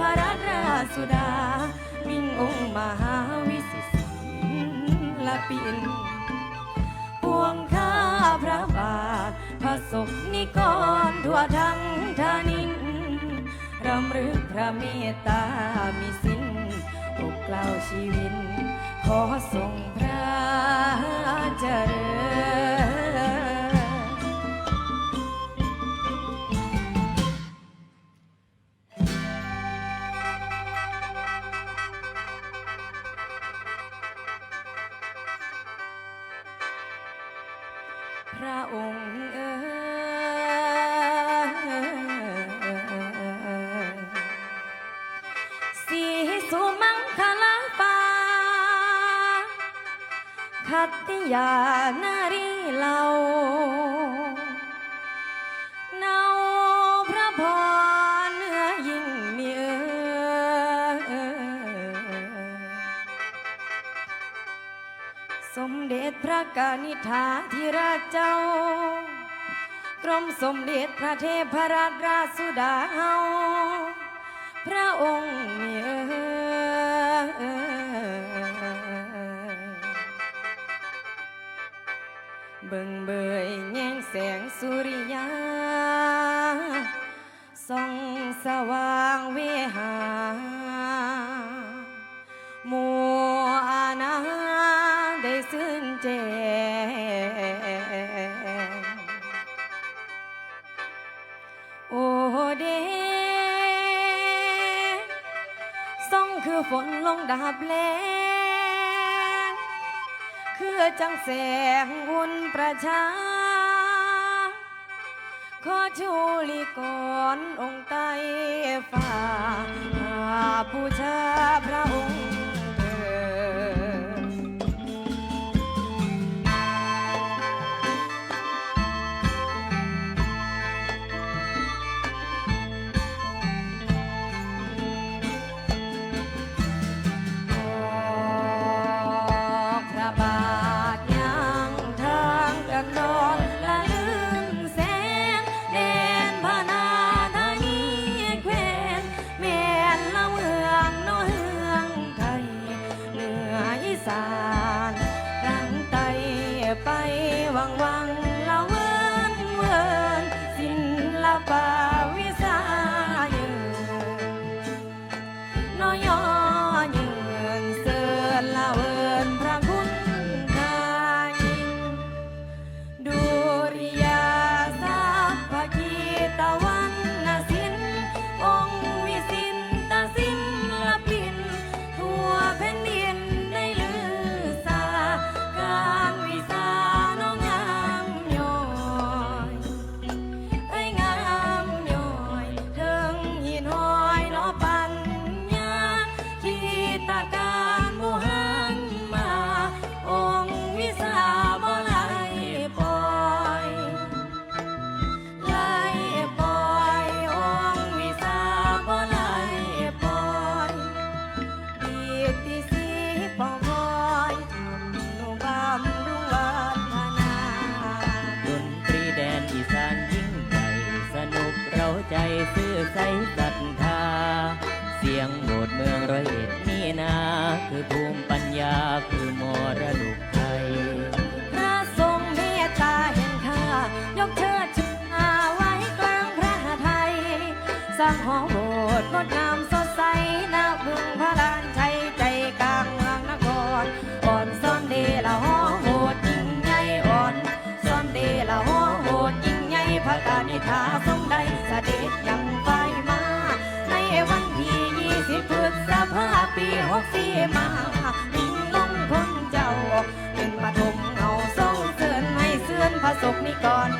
พระราสุดา มิ่งองค์มหาวิสิทละปินปวงข้าพระบาท พระศกนิกรทั่วทั้งทานินรำลึกพระเมตตามิสิ้นอกกล่าวชีวิน ขอทรงพระเจริญ อยางนารีเล่าเนาพระพรเนื้อยิ่งมีเออสมเด็จพระกนิษฐาธิราชเจ้า กรมสมเด็จพระเทพรัตนราชสุดาเฮาพระองค์ สุริยาทรงสว่างเวหาหมู่อาณาได้สื่นเจโอเดทรงคือฝนลงดาบแลงคือจังแสงวุ่นประชา ขอชูลีกรองค์ใต้ฝ่าหาผู้ชาพระองค์ Me agradezco. สีมายิงลงคนเจ้า เป็นปฐมเงาส่งเสือนให้เสื่อนพระศกนิกร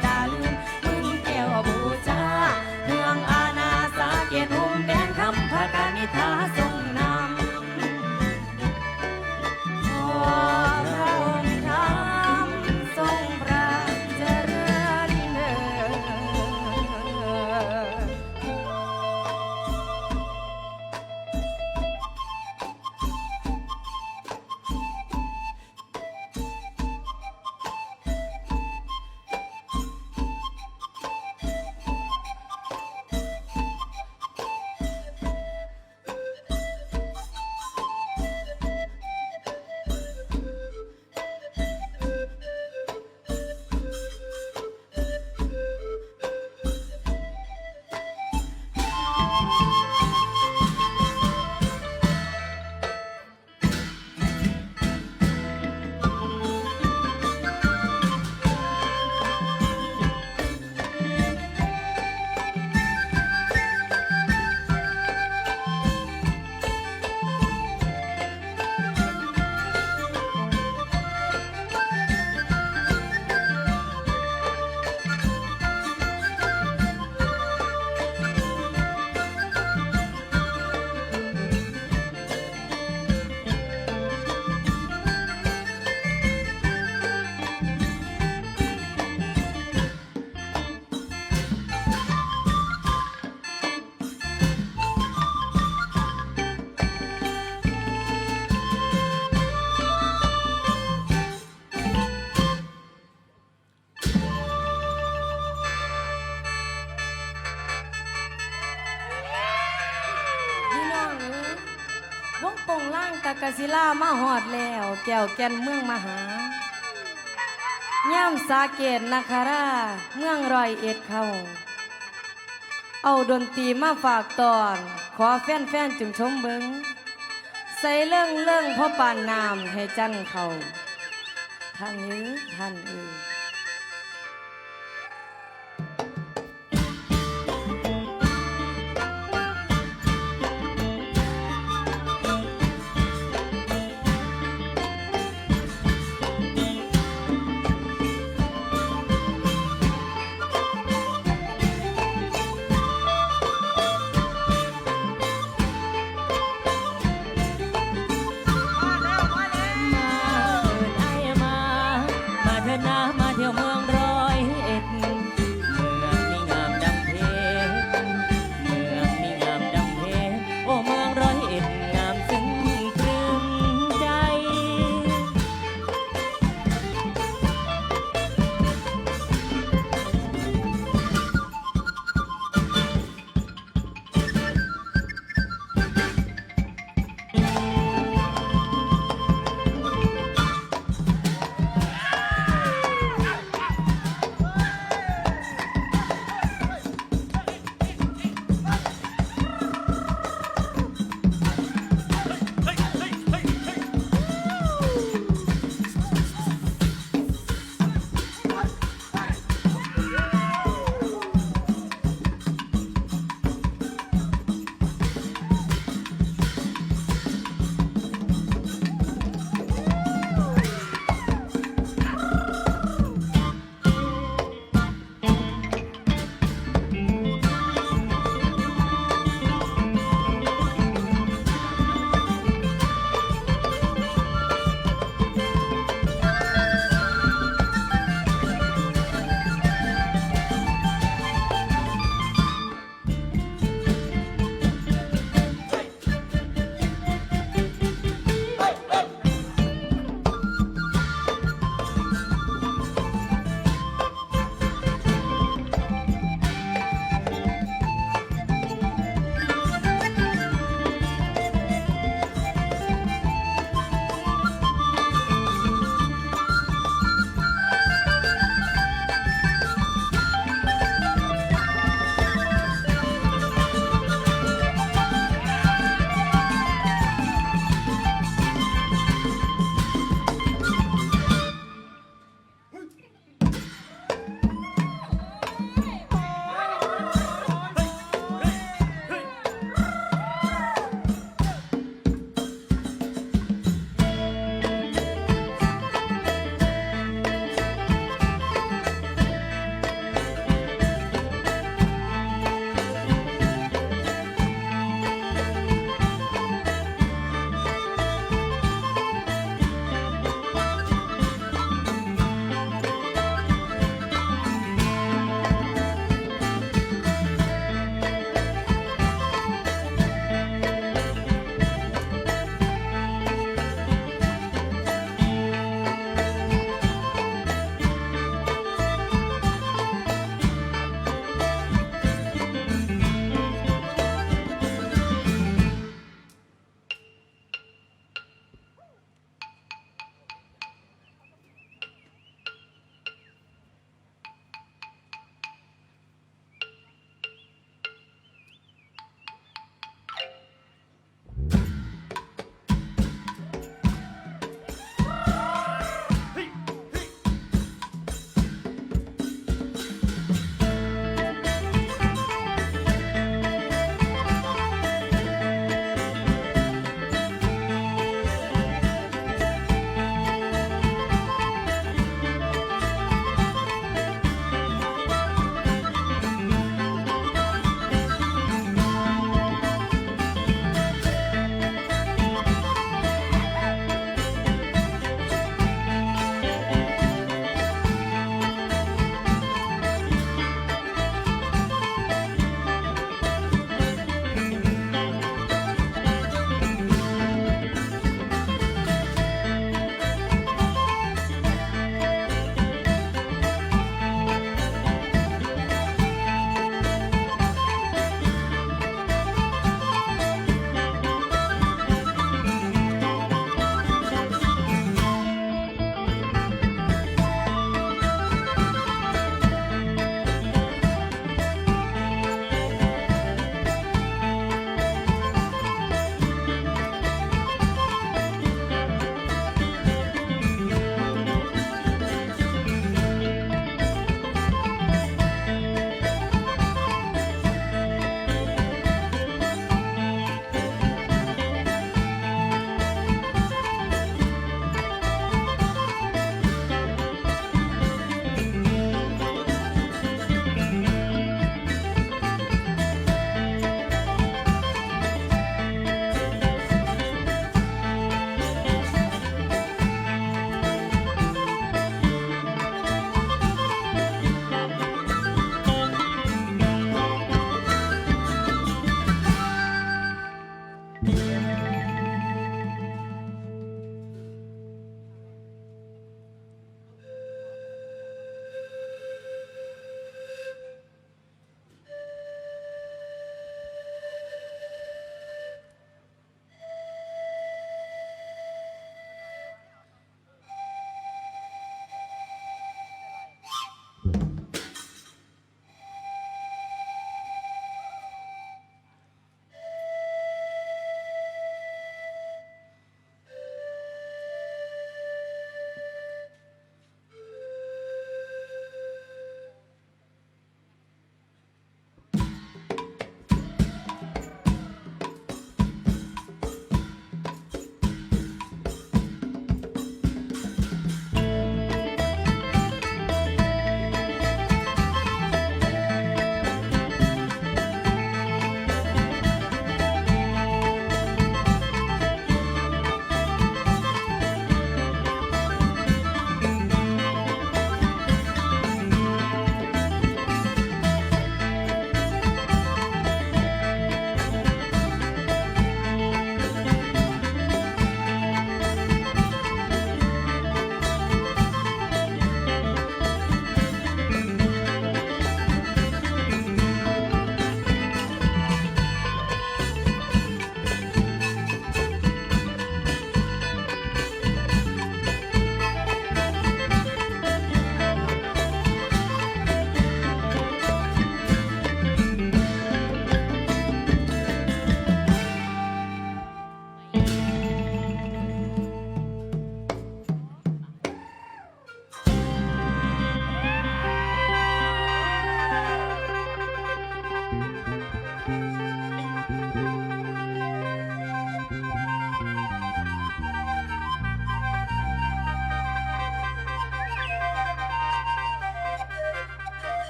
ศิลามาหอดแล้ว แก้วแก่นเมืองมหาย่ำสาเกตนาคาราเมืองรอยเอ็ดเขาเอาดนตรีมาฝากตอน ขอแฟนๆจึงชมเบิงใส่เรื่องเรื่องพ่อปานน้ำให้จันเขาท่านนี้ท่านเอื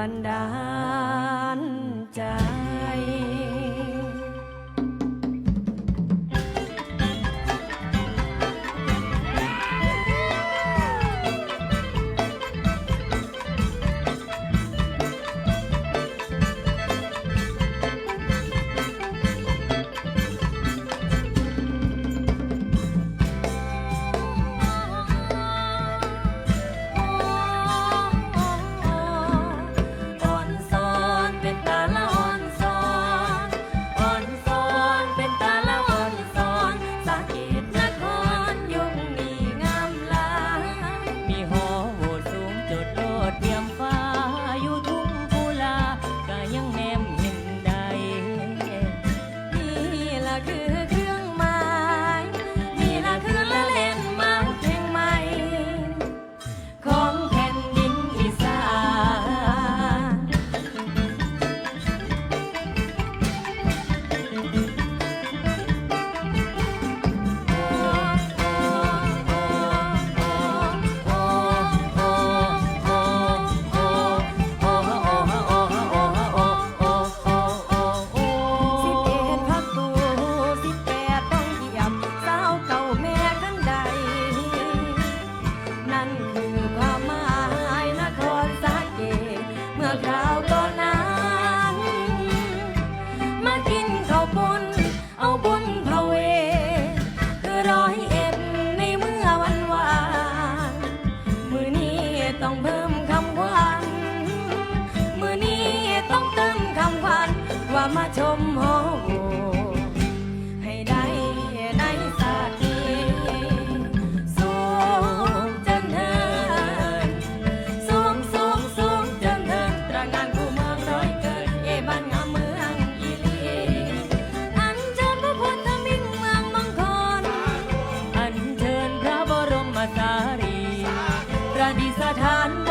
บันดา สถาน